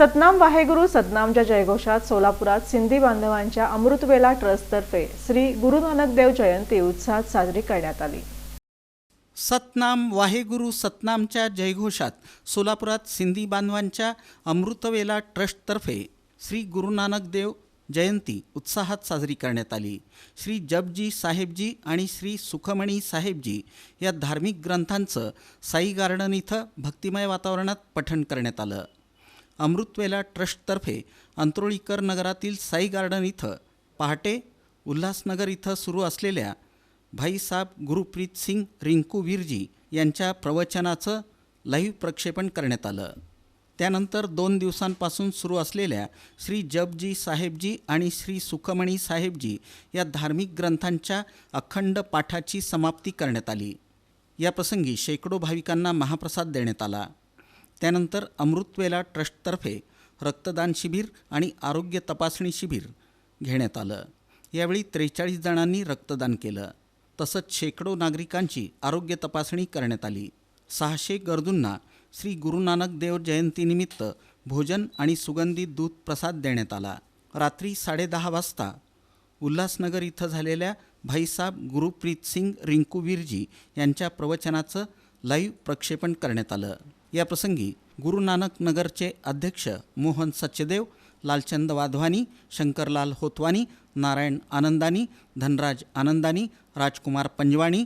सतनाम वाहेगुरु सतनामच्या जयघोषात सोलापुरात सिंधी बांधवांच्या अमृतवेला ट्रस्टतर्फे श्री गुरु नानक देव जयंती उत्साहात साजरी करण्यात आली. सतनाम वाहेगुरु सतनामच्या जयघोषात सोलापुरात सिंधी बांधवांच्या अमृतवेला ट्रस्टतर्फे श्री गुरु नानक देव जयंती उत्साहात साजरी करण्यात आली. श्री जपजी साहेबजी आणि श्री सुखमणी साहेबजी या धार्मिक ग्रंथांचं साई गार्डन इथं भक्तिमय वातावरणात पठण करण्यात आलं. अमृतवेला ट्रस्टतर्फे अंतरोळीकर नगरातील साई गार्डन इथं पहाटे उल्हासनगर इथं सुरू असलेल्या भाईसाहेब गुरुप्रीत सिंग रिंकू वीरजी यांच्या प्रवचनाचं लाईव्ह प्रक्षेपण करण्यात आलं. त्यानंतर दोन दिवसांपासून सुरू असलेल्या श्री जपजी साहेबजी आणि श्री सुखमणी साहेबजी या धार्मिक ग्रंथांच्या अखंड पाठाची समाप्ती करण्यात आली. या प्रसंगी शेकडो भाविकांना महाप्रसाद देण्यात आला. त्यानंतर अमृतवेला ट्रस्टतर्फे रक्तदान शिबिर आणि आरोग्य तपासणी शिबिर घेण्यात आलं. यावेळी त्रेचाळीस जणांनी रक्तदान केलं. तसंच शेकडो नागरिकांची आरोग्य तपासणी करण्यात आली. सहाशे गरजूंना श्री गुरु नानक देव जयंतीनिमित्त भोजन आणि सुगंधित दूध प्रसाद देण्यात आला. रात्री साडेदहा वाजता उल्हासनगर इथं झालेल्या भाईसाहेब गुरुप्रीत सिंग रिंकूवीरजी यांच्या प्रवचनाचं लाईव्ह प्रक्षेपण करण्यात आलं. या प्रसंगी गुरु नानक नगरचे अध्यक्ष मोहन सचदेव लालचंद वाधवानी शंकरलाल होतवानी नारायण आनंदानी धनराज आनंदानी राजकुमार पंजवाणी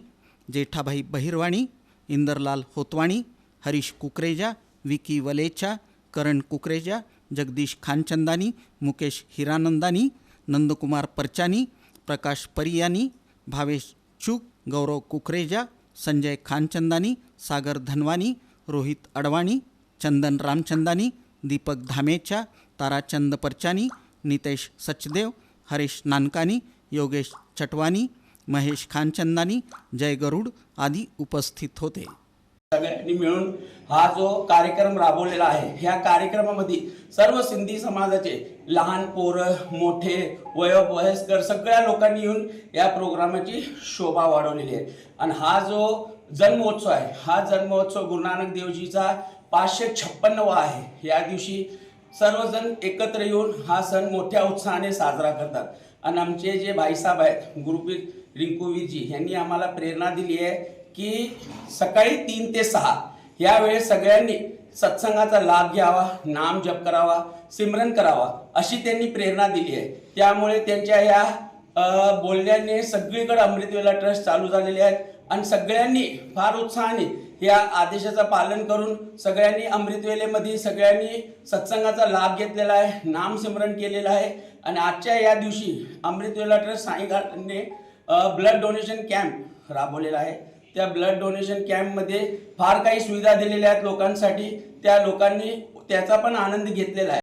जेठाभाई बहिरवाणी इंदरलाल होतवाणी हरीश कुकरेजा विकी वलेचा करण कुकरेजा जगदीश खानचंदानी मुकेश हिरानंदानी नंदकुमार परचानी प्रकाश परियानी भावेश चूक गौरव कुकरेजा संजय खानचंदानी सागर धनवानी रोहित अडवाणी चंदन रामचंदानी दीपक धामेचा ताराचंद परचानी नितेश सचदेव हरीश नानकानी योगेश चटवानी महेश खानचंदानी जय गरुड आदी उपस्थित होते. सगळ्यांनी मिळून हा जो कार्यक्रम राबवलेला आहे ह्या कार्यक्रमामध्ये सर्व सिंधी समाजाचे लहान पोरं मोठे वयो वयस्कर सगळ्या लोकांनी येऊन या प्रोग्रामाची शोभा वाढवलेली आहे. आणि हा जो जन्मोत्सव आहे. हा जन्मोत्सव गुरु नानक देवजीचा पाचशे छप्पन्नवा आहे. या दिवशी सर्वजण एकत्र येऊन हा सण मोठ्या उत्साहाने साजरा करतात. आणि आमचे जे भाईसाहेब आहेत गुरुपीर रिंकूवीरजी यांनी आम्हाला प्रेरणा दिली आहे की सकाळी तीन ते सहा यावेळेस सगळ्यांनी सत्संगाचा लाभ घ्यावा नाम जप करावा सिमरन करावा अशी त्यांनी प्रेरणा दिली आहे. त्यामुळे त्यांच्या या बोलण्याने सगळीकडे अमृतवेला ट्रस्ट चालू झालेले आहेत. आणि सगळ्यांनी फार उत्साहाने या आदेशाचं पालन करून सगळ्यांनी अमृतवेलेमध्ये सगळ्यांनी सत्संगाचा लाभ घेतलेला आहे नाम केलेलं आहे. आणि आजच्या या दिवशी अमृतवेला ट्रस्ट साईघाटने ब्लड डोनेशन कॅम्प राबवलेला आहे. त्या ब्लड डोनेशन कॅम्पमध्ये फार काही सुविधा दिलेल्या आहेत लोकांसाठी. त्या लोकांनी त्याचा पण आनंद घेतलेला आहे.